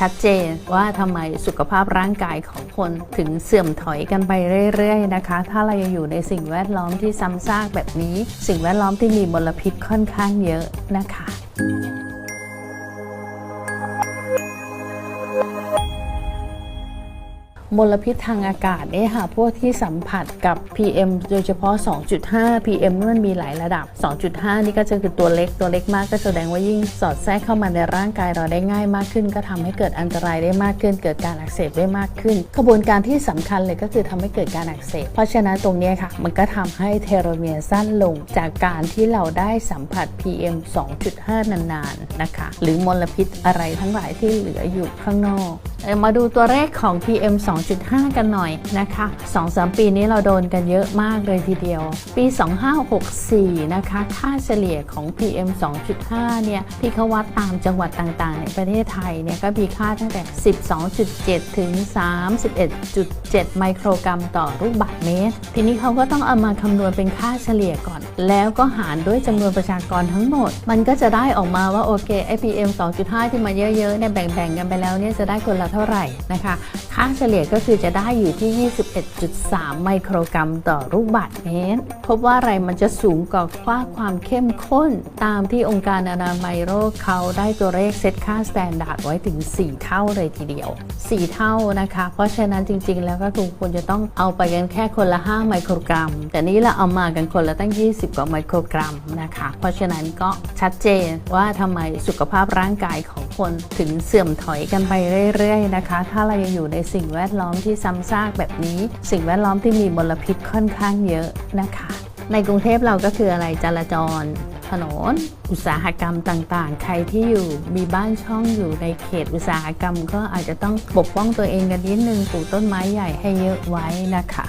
ชัดเจนว่าทำไมสุขภาพร่างกายของคนถึงเสื่อมถอยกันไปเรื่อยๆนะคะ ถ้าเรายังอยู่ในสิ่งแวดล้อมที่ซ้ำซากแบบนี้ สิ่งแวดล้อมที่มีมลพิษค่อนข้างเยอะนะคะ มลพิษทางอากาศเนี่ยค่ะพวกที่สัมผัสกับ PM โดยเฉพาะ 2.5 PM นี่มันมีหลายระดับ 2.5 นี่ก็จะคือตัวเล็กตัวเล็กมากก็แสดงว่ายิ่งสอดแทรกเข้ามาในร่างกายเราได้ง่ายมากขึ้น ก็ทำให้เกิดอันตรายได้มากขึ้น เกิดการอักเสบได้มากขึ้น กระบวนการที่สำคัญเลยก็คือทำให้เกิดการอักเสบเพราะฉะนั้นตรงนี้ค่ะ มันก็ทำให้เทโลเมียร์สั้นลงจากการที่เราได้สัมผัส PM 2.5 นานๆนะคะ หรือมลพิษอะไรทั้งหลายที่เหลืออยู่ข้างนอก มาดูตัวเลขของ PM 2.5 กันหน่อยนะคะ 2-3 ปีนี้เราโดนกันเยอะมากเลยทีเดียว ปี 2564 นะคะ ค่าเฉลี่ยของ PM 2.5 เนี่ย ที่เขาวัดตามจังหวัดต่างๆ ในประเทศไทยเนี่ย ก็มีค่าตั้งแต่ 12.7 ถึง 31.7 ไมโครกรัมต่อลูกบาศก์เมตร ทีนี้เขาก็ต้องเอามาคำนวณเป็นค่าเฉลี่ยก่อน แล้วก็หารด้วยจำนวนประชากรทั้งหมด มันก็จะได้ออกมาว่าโอเคไอ PM 2.5 ที่มาเยอะๆเนี่ยแบ่งๆกันไปแล้วเนี่ยจะได้คนละเท่าไหร่นะคะ ค่าเฉลี่ยก็คือจะได้อยู่ที่ 21.3 ไมโครกรัมต่อลูกบาศก์เมตร พบว่าอะไรมันจะสูงกว่าค่าความเข้มข้น ตามที่องค์การอนามัยโลกเขาได้ตัวเลขเซตค่าสแตนดาร์ดไว้ถึง 4 เท่าเลยทีเดียว 4 เท่านะคะ เพราะฉะนั้นจริง ๆ แล้วก็คือควรจะต้องเอาไปกันแค่คนละ 5 ไมโครกรัม แต่นี้เราเอามากันคนละตั้ง 20 กว่าไมโครกรัมนะคะ เพราะฉะนั้นก็ชัดเจนว่าทำไมสุขภาพร่างกายของ คนถึงเสื่อมถอยกันไปเรื่อยๆนะคะ ถ้าเรายังอยู่ในสิ่งแวดล้อมที่ซ้ำซากแบบนี้ สิ่งแวดล้อมที่มีมลพิษค่อนข้างเยอะนะคะ ในกรุงเทพเราก็คืออะไรจราจรถนนอุตสาหกรรมต่างๆ ใครที่อยู่มีบ้านช่องอยู่ในเขตอุตสาหกรรม ก็อาจจะต้องปกป้องตัวเองกันนิดนึงปลูกต้นไม้ใหญ่ให้เยอะไว้นะคะ